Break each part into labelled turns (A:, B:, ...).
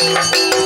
A: ಏನು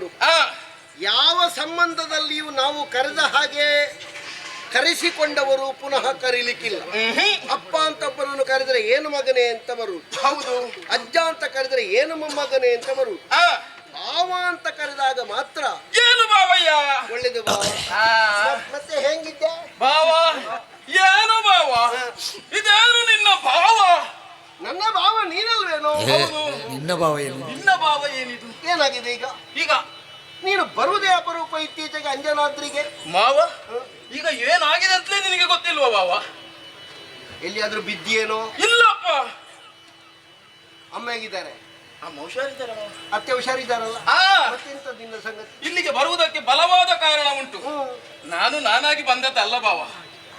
B: ನೋಡು
A: ಆ
B: ಯಾವ ಸಂಬಂಧದಲ್ಲಿಯೂ ನಾವು ಕರೆದ ಹಾಗೆ ಕರೆಸಿಕೊಂಡವರು ಪುನಃ ಕರೀಲಿಕ್ಕಿಲ್ಲ.
A: ಅಪ್ಪ
B: ಅಪ್ಪ ಅಂತೊಬ್ಬರನ್ನು ಕರೆದರೆ ಏನು ಮಗನೇ ಅಂತ ಬರುವುದು.
A: ಹೌದು.
B: ಅಜ್ಜ ಅಂತ ಕರೆದರೆ ಏನು ಮೊಮ್ಮಗನೇ ಅಂತ ಬರುವುದು.
A: ಆ.
B: ಭಾವ ಅಂತ ಕರೆದಾಗ ಮಾತ್ರ
A: ಏನು ಬಾವಯ್ಯ
B: ಒಳ್ಳೇದು
A: ಬಾವ
B: ಮತ್ತೆ ಹೆಂಗಿದ್ದೆ?
A: ಬಾವ ಏನು ಬಾವ ಇದೇನು ನಿನ್ನ ಭಾವ?
B: ನನ್ನ ಭಾವ ನೀನಲ್ವೇನೋ?
A: ಹೌದು.
C: ನಿನ್ನ ಭಾವ ಏನು?
A: ನಿನ್ನ ಭಾವ ಏನಿದು?
B: ಏನಾಗಿದೆ ಈಗ?
A: ಈಗ?
B: ನೀನು ಬರುವುದೇ ಅಪರೂಪ ಇತ್ತೀಚೆಗೆ ಅಂಜನಾದ್ರಿಗೆ?
A: ಮಾವ ಈಗ ಏನಾಗಿದೆ ಅಂತಲೇ ನಿನಗೆ ಗೊತ್ತಿಲ್ವಾ ಮಾವ?
B: ಎಲ್ಲಿಯಾದ್ರೂ ಬಿದ್ದಿಯೇನೋ?
A: ಇಲ್ಲಪ್ಪ!
B: ಅಮ್ಮ ಹೇಗಿದ್ದಾರೆ
A: ಅಮ್ಮ ಹುಷಾರಿದ್ದಾರ ಮಾವ.
B: ಅತ್ತೆ ಹುಷಾರಿದ್ದಾರಲ್ಲ?
A: ಆ!
B: ಮತ್ತೆಂತ ನಿನ್ನ ಸಂಗತಿ?
A: ಇಲ್ಲಿಗೆ ಬರುವುದಕ್ಕೆ ಬಲವಾದ ಕಾರಣ ಉಂಟು.
B: ಹ್ಮ್.
A: ನಾನು ನಾನಾಗಿ ಬಂದದ್ದಲ್ಲ ಭಾವ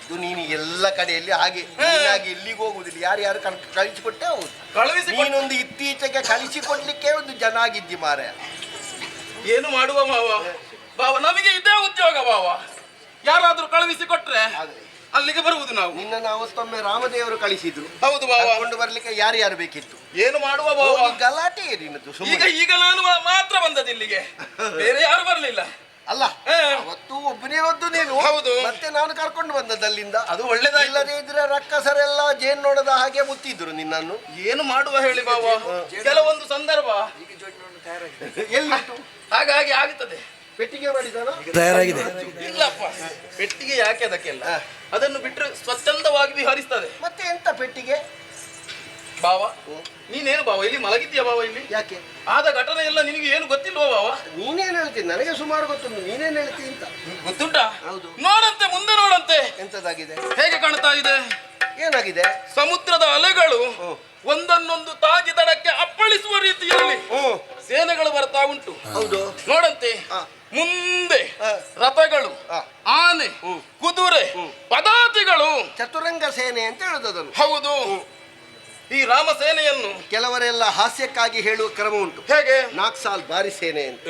B: ಇದು ನೀನು ಎಲ್ಲ ಕಡೆಯಲ್ಲಿ ಹಾಗೆ ನೀನಾಗಿ ಎಲ್ಲಿಗೂ ಹೋಗುದಿಲ್ಲ ಯಾರು ಯಾರು ಕಳಿಸಿಕೊಟ್ಟೆ ಹೌದು.
A: ಕಳುಹಿಸಿ
B: ನೀನೊಂದು ಇತ್ತೀಚೆಗೆ ಕಳಿಸಿಕೊಡ್ಲಿಕ್ಕೆ ಒಂದು ಜನ ಆಗಿದ್ದಿ ಮಾರೆ
A: ಏನು ಮಾಡುವ ಮಾವ? ಬಾವ ನಮಗೆ ಇದೇ ಉದ್ಯೋಗ ಬಾವ ಯಾರಾದ್ರೂ ಕಳುಹಿಸಿ ಕೊಟ್ರೆ
B: ಹಾಗೆ.
A: ಅಲ್ಲಿಗೆ ಬರುವುದು ನಾವು.
B: ನಿನ್ನನ್ನು ಅವತ್ತೊಮ್ಮೆ ರಾಮದೇವರು ಕಳಿಸಿದ್ರು.
A: ಹೌದು ಬಾವ
B: ಕರ್ಕೊಂಡು ಬರ್ಲಿಕ್ಕೆ ಯಾರು ಯಾರು ಬೇಕಿತ್ತು?
A: ಏನು ಮಾಡುವ ಬಾವ
B: ಹೋಗಿ ಗಲಾಟೆ ನಿನ್ನದು
A: ಈಗ
B: ಸುಮ್ಮನೆ.
A: ಈಗ ನಾನು ಮಾ- ಮಾತ್ರ ಬಂದದ್ದು ಇಲ್ಲಿಗೆ. ಬೇರೆ ಯಾರು ಬರಲಿಲ್ಲ.
B: ಅಲ್ಲ. ಅವತ್ತು ಒಬ್ಬನೇ ಒದ್ದು ನೀನು.
A: ಹೌದು.
B: ಮತ್ತೆ ನಾನು ಕರ್ಕೊಂಡು ಬಂದದ್ದಲ್ಲಿಂದ.
A: ಅದು ಒಳ್ಳೇದಾಗಿಲ್ಲದೆ
B: ಇಲ್ಲದೇ ಇದ್ರೆ ರಕ್ಕಸರೆಲ್ಲ ಜೇನ್ ನೋಡದ ಹಾಗೆ ಮುತ್ತಿದ್ರು ನಿನ್ನನ್ನು.
A: ಏನು ಮಾಡುವ ಹೇಳಿ ಬಾವ ಕೆಲವೊಂದು ಸಂದರ್ಭ.
B: ಎಲ್ಲಿಟ್ಟು
A: ಹಾಗಾಗಿ ಆಗುತ್ತದೆ.
B: ಪೆಟ್ಟಿಗೆ ಮಾಡಿದಾನ
C: ತಯಾರಾಗಿದೆ.
A: ಇಲ್ಲಪ್ಪ. ಪೆಟ್ಟಿಗೆ ಯಾಕೆ ಅದಕ್ಕೆಲ್ಲ. ಅದನ್ನು ಬಿಟ್ಟರೆ ಸ್ವಚ್ಛಂದವಾಗಿ ವಿಹರಿಸ್ತದೆ.
B: ಮತ್ತೆ ಎಂತ ಪೆಟ್ಟಿಗೆ?
A: ಭಾವ ನೀನೇನು ಬಾವ? ಇಲ್ಲಿ ಮಲಗಿದ್ಯಾ ಬಾವ ಇಲ್ಲಿ?
B: ಯಾಕೆ?
A: ಆದ ಘಟನೆ ಎಲ್ಲ ನಿನಗೆ ಏನು ಗೊತ್ತಿಲ್ವಾ ಬಾವ?
B: ನೀನೇನು ಹೇಳ್ತೀನಿ ನನಗೆ ಸುಮಾರು ಗೊತ್ತುಂಟು ನೀನೇನು ಹೇಳ್ತೀನಿ ಅಂತ?
A: ಗೊತ್ತುಂಟ?
B: ಹೌದು.
A: ನೋಡಂತೆ ಮುಂದೆ ನೋಡಂತೆ.
B: ಎಂತದಾಗಿದೆ
A: ಹೇಗೆ ಕಾಣ್ತಾ ಇದೆ?
B: ಏನಾಗಿದೆ?
D: ಸಮುದ್ರದ ಅಲೆಗಳು. ಒಂದನ್ನೊಂದು ತಾಗಿ ದಡಕ್ಕೆ ಅಪ್ಪಳಿಸುವ ರೀತಿಯಲ್ಲಿ ಸೇನೆಗಳು ಬರ್ತಾ ಉಂಟು.
B: ಹೌದು.
D: ನೋಡಂತೆ. ಮುಂದೆ. ರಥಗಳು. ಆನೆ. ಕುದುರೆ ಪದಾತಿಗಳು
B: ಚತುರಂಗ ಸೇನೆ ಅಂತ ಹೇಳುದು
D: ಹೌದು. ಈ ರಾಮ ಸೇನೆಯನ್ನು
B: ಕೆಲವರೆಲ್ಲ ಹಾಸ್ಯಕ್ಕಾಗಿ ಹೇಳುವ ಕ್ರಮ ಉಂಟು.
D: ಹೇಗೆ?
B: ನಾಲ್ಕು ಸಾಲ್ ಭಾರಿ ಸೇನೆ ಅಂತ.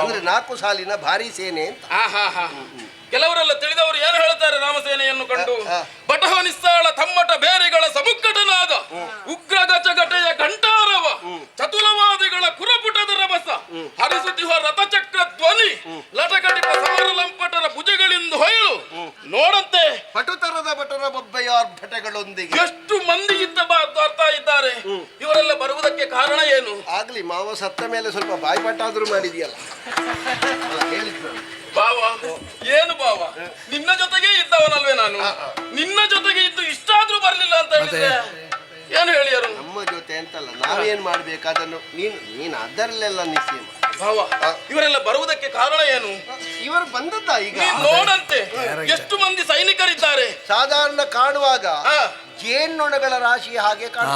B: ಅಂದ್ರೆ ನಾಲ್ಕು ಸಾಲಿನ ಭಾರಿ ಸೇನೆ ಅಂತ.
D: ಕೆಲವರೆಲ್ಲ ತಿಳಿದವರು ಏನು ಹೇಳ್ತಾರೆ ರಾಮಸೇನೆಯನ್ನು ಕಂಡು. ಬಟಹ ನಿಸ್ಸಾಳ ತಮ್ಮಟ ಬೇರೆಗಳ ಸಮುಕ್ಕಟನಾದ ಉಗ್ರ ಗಜಗಟೆಯ ಘಂಟಾರವ ಚತುಲವಾದಿಗಳ ಕುರಪುಟದ ರಭಸ ಹರಿಸುತ್ತಿರುವ ರಥಚಕ್ರ ಧ್ವನಿ ಲಟಕಟಿಪ ಸಮರ ಲಂಪಟರ ಭುಜಗಳಿಂದ ಹೊಯ್ಲು ನೋಡಂತೆ
B: ಪಟುತರದ ಬಟರ ಬೊಬ್ಬೆಯ ಭಟಗಳೊಂದಿಗೆ
D: ಎಷ್ಟು ಮಂದಿ ಇದ್ದ ಬಾ- ಬರ್ತಾ ಇದ್ದಾರೆ ಇವರೆಲ್ಲ ಬರುವುದಕ್ಕೆ ಕಾರಣ ಏನು
B: ಆಗ್ಲಿ ಮಾವ ಸತ್ತ ಮೇಲೆ ಸ್ವಲ್ಪ ಬಾಯ್ಪಾಟಾದ್ರೂ ಮಾಡಿದ್ಯಲ್ಲ. ಹೇಳಿದ್ದು.
D: ಬಾವ ಏನು ಬಾವ? ನಿನ್ನ ಜೊತೆಗೆ ಇದ್ದವನಲ್ವೇ ನಾನು? ನಿನ್ನ ಜೊತೆಗೆ ಇದ್ದು ಇಷ್ಟಾದ್ರೂ ಬರ್ಲಿಲ್ಲ ಅಂತ ಹೇಳಿದ್ರೆ ಏನು ಹೇಳಿಯರು
B: ನಮ್ಮ ಜೊತೆ ಅಂತಲ್ಲ ನಾವೇನ್ ಮಾಡ್ಬೇಕು ಅದನ್ನು? ನೀನು ನೀನು ಅದರಲ್ಲೆಲ್ಲ ನಿಶ್ಚಯ.
D: ಭಾವ ಇವರೆಲ್ಲ ಬರುವುದಕ್ಕೆ ಕಾರಣ ಏನು?
B: ಇವರು ಬಂದದ್ದ ಈಗ?
D: ನೋಡಂತೆ. ಎಷ್ಟು ಮಂದಿ ಸೈನಿಕರಿದ್ದಾರೆ?
B: ಸಾಧಾರಣ ಕಾಣುವಾಗ
D: ಜೇನ್
B: ನೊಣಗಳ ರಾಶಿ ಹಾಗೆ ಕಾಣ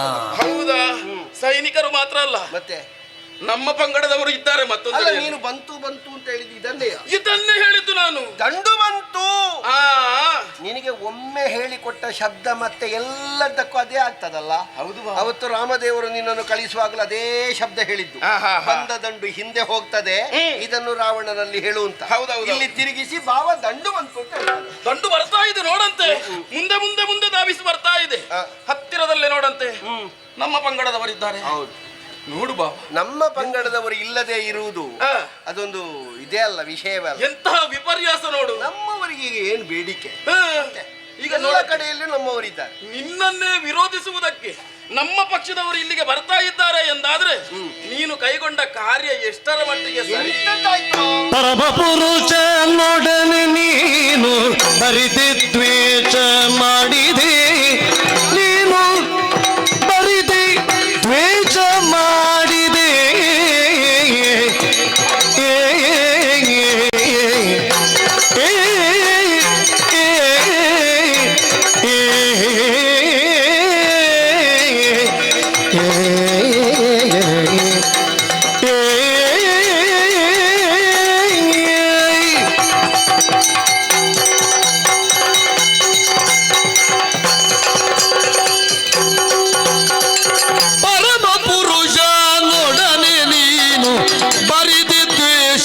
D: ಹೌದಾ? ಸೈನಿಕರು ಮಾತ್ರ ಅಲ್ಲ.
B: ಮತ್ತೆ?
D: ನಮ್ಮ ಪಂಗಡದವರು ಇದ್ದಾರೆ
B: ಅಲ್ಲ
D: ಮತ್ತೊಂದು
B: ನೀನು ಬಂತು ಬಂತು ಅಂತ ಹೇಳಿದ್ದು ಇದನ್ನೇ
D: ಇದನ್ನೇ ಹೇಳಿದ್ದು ನಾನು.
B: ದಂಡು ಬಂತು.
D: ಆ
B: ನಿನಗೆ ಒಮ್ಮೆ ಹೇಳಿಕೊಟ್ಟ ಶಬ್ದ ಮತ್ತೆ ಎಲ್ಲದಕ್ಕೂ ಅದೇ ಆಗ್ತದಲ್ಲ?
D: ಹೌದು ಬಾ.
B: ಅವತ್ತು ರಾಮದೇವರು ನಿನ್ನನ್ನು ಕಳಿಸುವಾಗಲೂ ಅದೇ ಶಬ್ದ ಹೇಳಿದ್ದು. ಬಂದ ದಂಡು ಹಿಂದೆ ಹೋಗ್ತದೆ
D: ಹ್ಮ್.
B: ಇದನ್ನು ರಾವಣನಲ್ಲಿ ಹೇಳುವಂತ
D: ಹೌದೌದು.
B: ಇಲ್ಲಿ ತಿರುಗಿಸಿ ಬಾವ ದಂಡು ಬಂತು ಅಂತ ಹೇಳ್ತಾನೆ.
D: ದಂಡು ಬರ್ತಾ ಇದೆ ನೋಡಂತೆ. ಮುಂದೆ ಮುಂದೆ ಮುಂದೆ ಧಾವಿಸಿ ಬರ್ತಾ ಇದೆ.
B: ಆ.
D: ಹತ್ತಿರದಲ್ಲೇ ನೋಡಂತೆ. ನಮ್ಮ ಪಂಗಡದವರಿದ್ದಾರೆ.
B: ಹೌದು.
D: ನೋಡು ಬಾ
B: ನಮ್ಮ ಪಂಗಡದವರು ಇಲ್ಲದೆ ಇರುವುದು
D: ಆ,
B: ಅದೊಂದು ಇದೇ ಅಲ್ಲ ವಿಷಯ
D: ಎಂತಹ ವಿಪರ್ಯಾಸ ನೋಡು.
B: ನಮ್ಮವರಿಗೆ ಈಗ ಏನ್ ಬೇಡಿಕೆ?
D: ಈಗ ನೋಡ
B: ಕಡೆಯಲ್ಲಿ ನಮ್ಮವರಿದ್ದಾರೆ.
D: ನಿನ್ನನ್ನೇ ವಿರೋಧಿಸುವುದಕ್ಕೆ ನಮ್ಮ ಪಕ್ಷದವರು ಇಲ್ಲಿಗೆ ಬರ್ತಾ ಇದ್ದಾರೆ ಎಂದಾದ್ರೆ ನೀನು ಕೈಗೊಂಡ ಕಾರ್ಯ ಎಷ್ಟರ ಮಟ್ಟಿಗೆ?
C: ಪರಮ ನೀನು ಬರಿದಿ ದ್ವೇಷ ಮಾಡಿದೆ.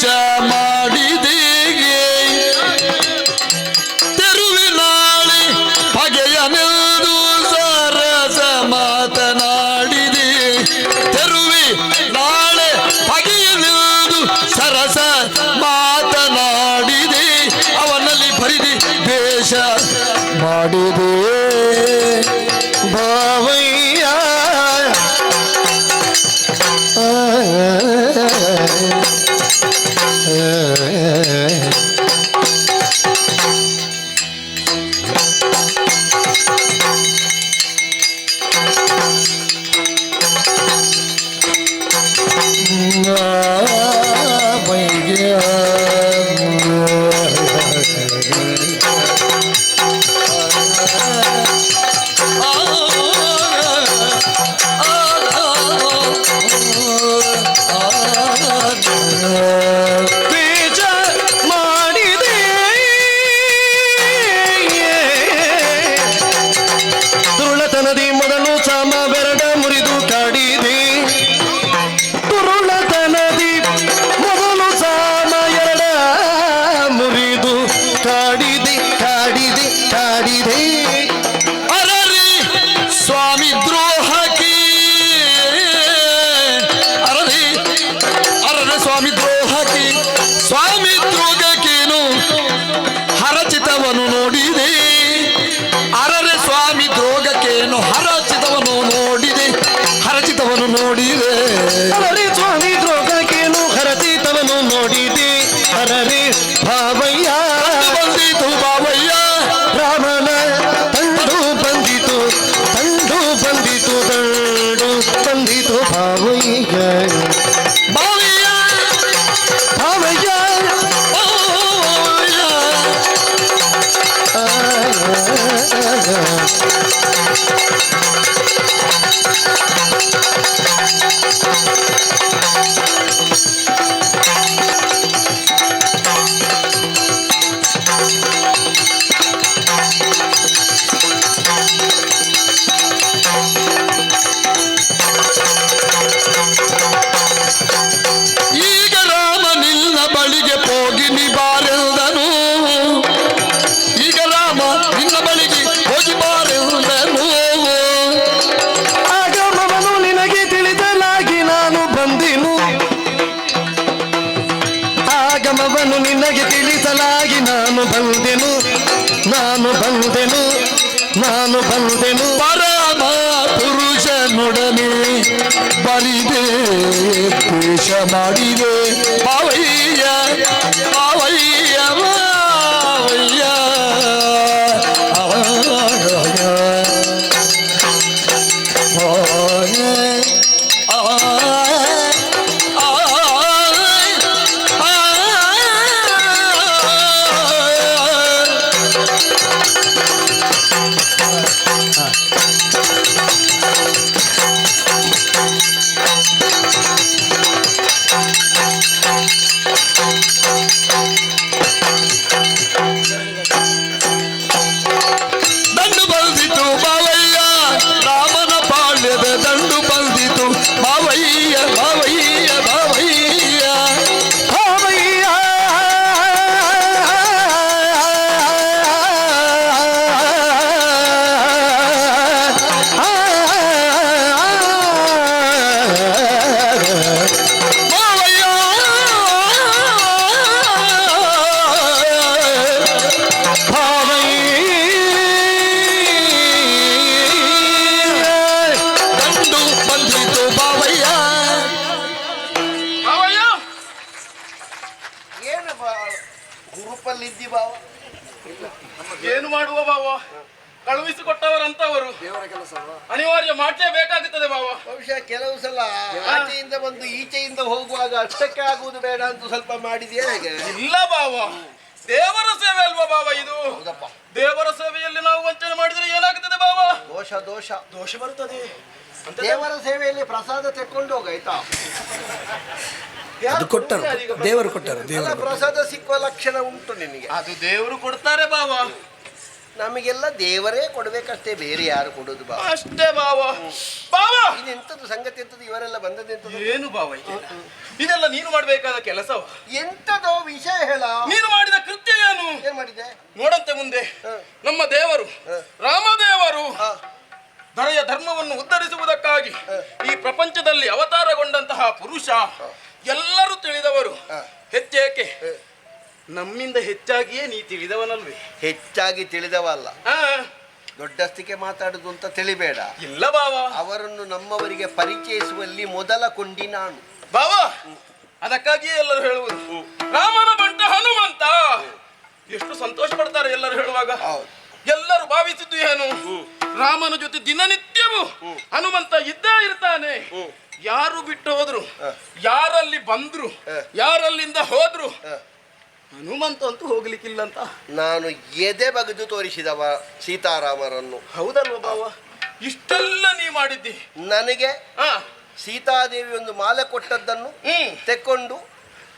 C: ದ್ವೇಷ ದ್ವೇಷ ಮಾಡಿದೆ ಮಾವಯ್ಯ ಮಾವಯ್ಯ
D: ಕಳುಹಿಸಿಕೊಟ್ಟವರಂತವರು. ಅನಿವಾರ್ಯ ಮಾಡಲೇಬೇಕಾಗುತ್ತದೆ ಬಾವ.
B: ಬಹುಶಃ ಕೆಲವು ಸಲ ಆಚೆಯಿಂದ ಬಂದು ಈಚೆಯಿಂದ ಹೋಗುವಾಗ ಅಷ್ಟಕ್ಕೆ ಆಗುವುದು ಬೇಡ ಅಂತ ಸ್ವಲ್ಪ ಮಾಡಿದ್ಯಾ ಹೇಗೆ?
D: ಇಲ್ಲ ಬಾವ. ದೇವರ ಸೇವೆ ಅಲ್ವಾ ಬಾಬಾ ಇದು?
B: ಹೌದಪ್ಪ.
D: ದೇವರ ಸೇವೆಯಲ್ಲಿ ನಾವು ವಂಚನೆ ಮಾಡಿದ್ರೆ ಏನಾಗುತ್ತದೆ ಬಾಬಾ
B: ದೋಷ ದೋಷ.
D: ದೋಷ ಬರುತ್ತದೆ.
B: ದೇವರ ಸೇವೆಯಲ್ಲಿ ಪ್ರಸಾದ ತೆಕ್ಕೊಂಡು ಹೋಗ ಆಯ್ತಾ?
E: ಅದು ಕೊಟ್ಟರು. ದೇವರು ಕೊಟ್ಟರು. ದೇವರ
B: ಪ್ರಸಾದ ಸಿಕ್ಕುವ ಲಕ್ಷಣ ಉಂಟು ನಿನಗೆ.
D: ಅದು ದೇವರು ಕೊಡ್ತಾರೆ ಬಾವ.
B: ನಮಗೆಲ್ಲ ದೇವರೇ ಕೊಡ್ಬೇಕಷ್ಟೇ ಬೇರೆ ಯಾರು ಕೊಡೋದು ಬಾ
D: ಅಷ್ಟೇ ಬಾವ. ಬಾವ!
B: ಇದೆಂತದ್ದು ಸಂಗತಿ ಎಂತದ್ದು ಇವರೆಲ್ಲ ಬಂದದ್ದೆಂತದ್ದು
D: ಏನು ಬಾವ ಇದೆಲ್ಲ? ಇದೆಲ್ಲ ನೀನು ಮಾಡಬೇಕಾದ ಕೆಲಸ
B: ಎಂತದೋ ವಿಷಯ ಹೇಳ.
D: ನೀನು ಮಾಡಿದ ಕೃತ್ಯ ಏನು?
B: ಏನ್ ಮಾಡಿದೆ?
D: ನೋಡಂತೆ ಮುಂದೆ. ನಮ್ಮ ದೇವರು ರಾಮದೇವರು ದೊರೆಯ ಧರ್ಮವನ್ನು ಉದ್ಧರಿಸುವುದಕ್ಕಾಗಿ ಈ ಪ್ರಪಂಚದಲ್ಲಿ ಅವತಾರಗೊಂಡಂತಹ ಪುರುಷ ಎಲ್ಲರೂ ತಿಳಿದವರು. ಹೆಚ್ಚೇಕೆ. ನಮ್ಮಿಂದ ಹೆಚ್ಚಾಗಿಯೇ ನೀ ತಿಳಿದವನಲ್ವೇ?
B: ಹೆಚ್ಚಾಗಿ ತಿಳಿದವಲ್ಲ ದೊಡ್ಡಸ್ತಿಕೆ ಮಾತಾಡುದು ಅಂತ ತಿಳಿಬೇಡ.
D: ಇಲ್ಲ ಬಾವ.
B: ಅವರನ್ನು ನಮ್ಮವರಿಗೆ ಪರಿಚಯಿಸುವಲ್ಲಿ ಮೊದಲ ಕೊಂಡಿ ನಾನು.
D: ಬಾವ ಅದಕ್ಕಾಗಿಯೇ ಎಲ್ಲರೂ ಹೇಳುವುದು. ರಾಮನ ಬಂಟ ಹನುಮಂತ. ಎಷ್ಟು ಸಂತೋಷ ಪಡ್ತಾರೆ ಎಲ್ಲರೂ ಹೇಳುವಾಗ.
B: ಹೌದು.
D: ಎಲ್ಲರೂ ಭಾವಿಸಿದ್ದು ಏನು? ರಾಮನ ಜೊತೆ ದಿನನಿತ್ಯವೂ ಹನುಮಂತ ಇದ್ದೇ ಇರ್ತಾನೆ. ಯಾರು ಬಿಟ್ಟು ಹೋದ್ರು? ಯಾರಲ್ಲಿ ಬಂದ್ರು? ಯಾರಲ್ಲಿಂದ ಹೋದ್ರು. ಹನುಮಂತ ಅಂತೂ ಹೋಗ್ಲಿಕ್ಕಿಲ್ಲ ಅಂತ
B: ನಾನು ಎದೆ ಬಗೆದು ತೋರಿಸಿದವ ಸೀತಾರಾಮರನ್ನು.
D: ಹೌದಲ್ವ ಬಾವ? ಇಷ್ಟೆಲ್ಲ ನೀ ಮಾಡಿದ್ದಿ.
B: ನನಗೆ
D: ಹಾ
B: ಸೀತಾದೇವಿ ಒಂದು ಮಾಲೆ ಕೊಟ್ಟದ್ದನ್ನು
D: ಹ್ಮ್.
B: ತೆಕ್ಕೊಂಡು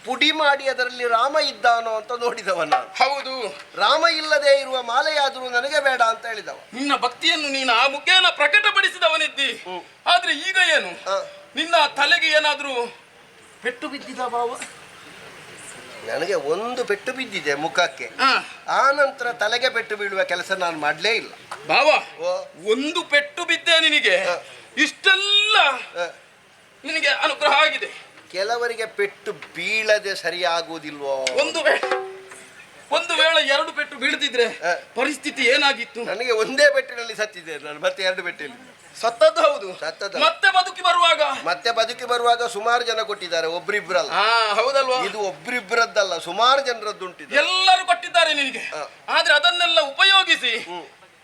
B: ಪುಡಿ ಮಾಡಿ ಅದರಲ್ಲಿ ರಾಮ ಇದ್ದಾನೋ ಅಂತ ನೋಡಿದವ ನಾನು.
D: ಹೌದು.
B: ರಾಮ ಇಲ್ಲದೆ ಇರುವ ಮಾಲೆಯಾದರೂ ನನಗೆ ಬೇಡ ಅಂತ ಹೇಳಿದವ.
D: ನಿನ್ನ ಭಕ್ತಿಯನ್ನು ನೀನು ಆ ಮುಖೇನ ಪ್ರಕಟಪಡಿಸಿದವನಿದ್ದಿ. ಆದ್ರೆ ಈಗ ಏನು. ನಿನ್ನ ತಲೆಗೆ ಏನಾದ್ರೂ ಪೆಟ್ಟು ಬಿದ್ದಿದ ಬಾವ?
B: ನನಗೆ ಒಂದು ಪೆಟ್ಟು ಬಿದ್ದಿದೆ ಮುಖಕ್ಕೆ. ಆ. ನಂತರ ತಲೆಗೆ ಪೆಟ್ಟು ಬೀಳುವ ಕೆಲಸ ನಾನು ಮಾಡಲೇ ಇಲ್ಲ.
D: ಬಾವ ಒಂದು ಪೆಟ್ಟು ಬಿದ್ದೆ ನಿನಗೆ. ಇಷ್ಟೆಲ್ಲ. ನಿನಗೆ ಅನುಗ್ರಹ ಆಗಿದೆ.
B: ಕೆಲವರಿಗೆ ಪೆಟ್ಟು ಬೀಳದೆ ಸರಿಯಾಗುವುದಿಲ್ವೋ?
D: ಒಂದು ವೇಳೆ ಒಂದು ವೇಳೆ ಎರಡು ಪೆಟ್ಟು
B: ಬೀಳದಿದ್ರೆ.
D: ಪರಿಸ್ಥಿತಿ ಏನಾಗಿತ್ತು?
B: ನನಗೆ ಒಂದೇ ಪೆಟ್ಟಿನಲ್ಲಿ ಸತ್ತಿದೆ ನಾನು ಮತ್ತೆ ಎರಡು ಪೆಟ್ಟಲ್ಲಿ
D: ಸತ್ತದ್ದು ಹೌದು.
B: ಸತ್ತದ್ದು.
D: ಮತ್ತೆ ಬದುಕಿ ಬರುವಾಗ?
B: ಮತ್ತೆ ಬದುಕಿ ಬರುವಾಗ ಸುಮಾರು ಜನ ಕೊಟ್ಟಿದ್ದಾರೆ ಒಬ್ರಿಬ್ರಲ್ಲ.
D: ಹಾ ಹೌದಲ್ವಾ?
B: ಇದು ಒಬ್ರಿಬ್ರದ್ದಲ್ಲ ಸುಮಾರು ಜನರದ್ದುಂಟಿದೆ.
D: ಎಲ್ಲರೂ ಕೊಟ್ಟಿದ್ದಾರೆ ನಿನಗೆ. ಆದ್ರೆ ಅದನ್ನೆಲ್ಲ ಉಪಯೋಗಿಸಿ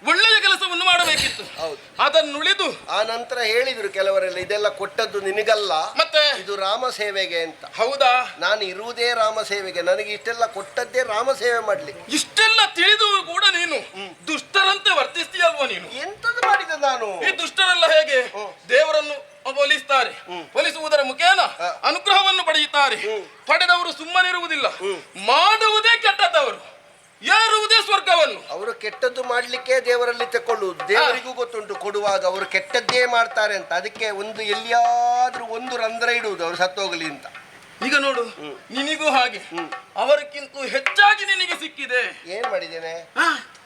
D: ಒಳ್ಳೆಯ ಕೆಲಸವನ್ನು ಮಾಡಬೇಕಿತ್ತು.
B: ಹೌದು.
D: ಅದನ್ನುಳಿದು
B: ಆ ನಂತರ ಹೇಳಿದ್ರು ಕೆಲವರೆಲ್ಲ ಇದೆಲ್ಲ ಕೊಟ್ಟದ್ದು ನಿನಗಲ್ಲ.
D: ಮತ್ತೆ?
B: ಇದು ರಾಮ ಸೇವೆಗೆ ಅಂತ.
D: ಹೌದಾ?
B: ನಾನು ಇರುವುದೇ ರಾಮ ಸೇವೆಗೆ. ನನಗೆ ಇಷ್ಟೆಲ್ಲ ಕೊಟ್ಟದ್ದೇ ರಾಮ ಸೇವೆ ಮಾಡ್ಲಿ.
D: ಇಷ್ಟೆಲ್ಲ ತಿಳಿದು ಕೂಡ ನೀನು ದುಷ್ಟರಂತೆ ವರ್ತಿಸ್ತೀಯಲ್ವಾ ನೀನು?
B: ಎಂತದ್ದು ಮಾಡಿದೆ ನಾನು?
D: ಈ ದುಷ್ಟರೆಲ್ಲ ಹೇಗೆ? ದೇವರನ್ನು ಒಲಿಸ್ತಾರೆ ಒಲಿಸುವುದರ ಮುಖೇನ ಅನುಗ್ರಹವನ್ನು ಪಡೆಯುತ್ತಾರೆ. ಪಡೆದವರು ಸುಮ್ಮನಿರುವುದಿಲ್ಲ. ಮಾಡುವುದೇ ಕೆಟ್ಟದ್ದವರು. ಏರುವುದೇ ಸ್ವರ್ಗವನ್ನು?
B: ಅವರು ಕೆಟ್ಟದ್ದು ಮಾಡ್ಲಿಕ್ಕೆ ದೇವರಲ್ಲಿ ತಕೊಳ್ಳುವುದು ದೇವರಿಗೂ ಗೊತ್ತುಂಟು ಕೊಡುವಾಗ ಅವರು ಕೆಟ್ಟದ್ದೇ ಮಾಡ್ತಾರೆ ಅಂತ. ಅದಕ್ಕೆ ಒಂದು ಎಲ್ಲಿಯಾದ್ರೂ ಒಂದು ರಂಧ್ರ ಇಡುವುದು ಅವರು ಸತ್ತೋಗಲಿ ಅಂತ.
D: ಈಗ ನೋಡು ನಿನಗೂ ಹಾಗೆ. ಅವರಿಗಿಂತ ಹೆಚ್ಚಾಗಿ ನಿನಗೆ ಸಿಕ್ಕಿದೆ.
B: ಏನ್ ಮಾಡಿದ್ದೇನೆ?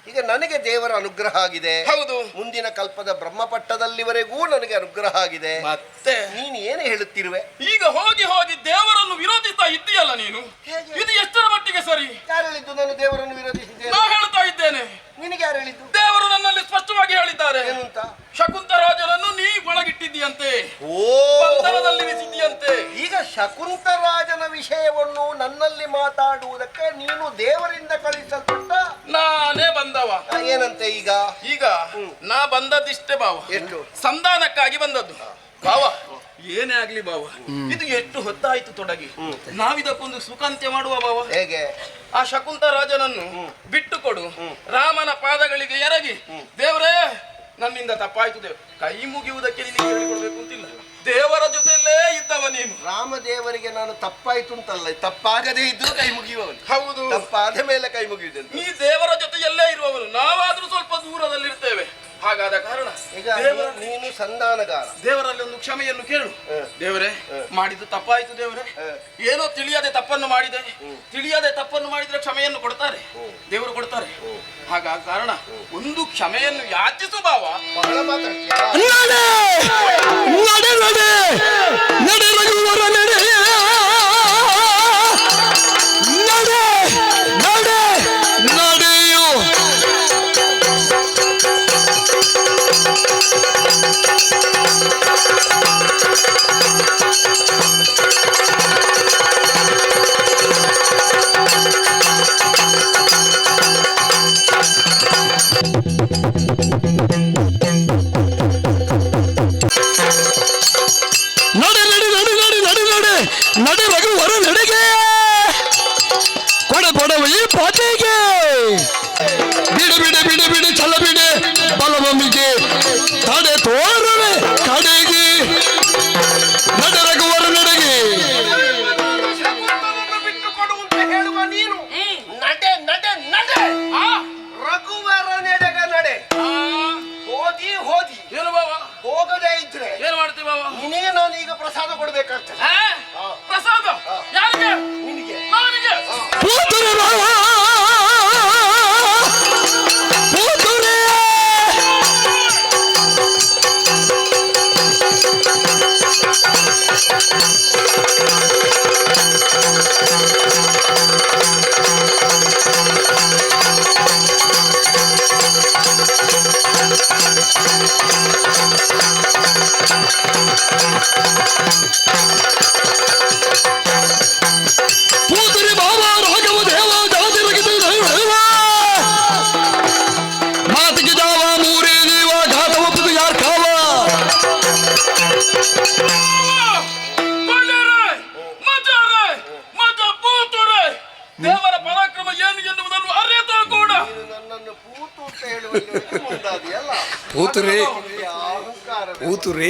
B: ಈಗ ನನಗೆ ದೇವರ ಅನುಗ್ರಹ ಆಗಿದೆ.
D: ಹೌದು.
B: ಮುಂದಿನ ಕಲ್ಪದ ಬ್ರಹ್ಮಪಟ್ಟದಲ್ಲಿವರೆಗೂ ನನಗೆ ಅನುಗ್ರಹ ಆಗಿದೆ.
D: ಮತ್ತೆ?
B: ನೀನು ಏನು ಹೇಳುತ್ತಿರುವೆ?
D: ಈಗ ಹೋಗಿ ಹೋಗಿ ದೇವರನ್ನು ಬಾವ
B: ಎಷ್ಟು?
D: ಸಂಧಾನಕ್ಕಾಗಿ ಬಂದದ್ದು. ಬಾವ ಏನೇ ಆಗ್ಲಿ ಬಾವ ಇದು ಎಷ್ಟು ಹೊತ್ತಾಯ್ತು ತೊಡಗಿ? ನಾವಿದಕ್ಕೊಂದು ಸುಖಾಂತ್ಯ ಮಾಡುವ ಬಾವ
B: ಹೇಗೆ?
D: ಆ ಶಕುಂತ ರಾಜನನ್ನು ಬಿಟ್ಟು ಕೊಡು. ರಾಮನ ಪಾದಗಳಿಗೆ ಎರಗಿ. ದೇವರೇ ನನ್ನಿಂದ ತಪ್ಪಾಯ್ತು ದೇವ್. ಕೈ ಮುಗಿಯುವುದಕ್ಕೆ ನಿನಗೆ ಹೇಳಿಕೊಡ್ಬೇಕು ಅಂತಿಲ್ಲ. ದೇವರ ಜೊತೆಯಲ್ಲೇ ಇದ್ದವ ನೀನು.
B: ರಾಮದೇವರಿಗೆ ನಾನು ತಪ್ಪಾಯ್ತು ಅಂತಲ್ಲ ತಪ್ಪಾಗದೇ ಇದ್ದು ಕೈ ಮುಗಿಯುವವನು.
D: ಹೌದು.
B: ತಪ್ಪಾದ ಮೇಲೆ ಕೈ ಮುಗಿಯುವುದಂತ.
D: ನೀ ದೇವರ ಜೊತೆಯಲ್ಲೇ ಇರುವವನು. ನಾವಾದ್ರೂ ಸ್ವಲ್ಪ ದೂರದಲ್ಲಿರ್ತೇವೆ. ಹಾಗಾದ ಕಾರಣ
B: ಈಗ
D: ದೇವರ
B: ನೀನು ಸಂಧಾನಗಾರ.
D: ದೇವರಲ್ಲಿ ಒಂದು ಕ್ಷಮೆಯನ್ನು ಕೇಳು. ದೇವರೇ ಮಾಡಿದ್ದು ತಪ್ಪಾಯ್ತು ದೇವರೇ. ಏನೋ ತಿಳಿಯದೆ ತಪ್ಪನ್ನು ಮಾಡಿದೆ. ತಿಳಿಯದೆ ತಪ್ಪನ್ನು ಮಾಡಿದ್ರೆ ಕ್ಷಮೆಯನ್ನು ಕೊಡ್ತಾರೆ. ದೇವರು ಕೊಡ್ತಾರೆ. ಹಾಗಾದ ಕಾರಣ ಒಂದು ಕ್ಷಮೆಯನ್ನು ಯಾಚಿಸು ಭಾವ
B: ಬಹಳ ಮಾತಾಡ್ತೀಯ.
C: ಕೊಡೆ ಪೊಡವ ಈ ಪಾಟಿಗೆ ಬಿಡಿ ಬಿಡಿ ಬಿಡಿ ಬಿಡಿ ಚಲ ಬಿಡಿ. ಬಲಭೂಮಿಗೆ. ತಡೆ ತೋರವೆ ಕಡೆಗೆ. ನಡೆ ರಘುವರ ನಡೆಗೆ
B: ಹೋಗದೇ ಇದ್ರೆ
D: ಏನ್ ಮಾಡ್ತೀವಿ
B: ನಿನಗೆ ನಾನು ಈಗ ಪ್ರಸಾದ ಕೊಡ್ಬೇಕಾಗ್ತದೆ.
D: ও
B: তোর বাবা
D: பூத்துரு பூத்துரு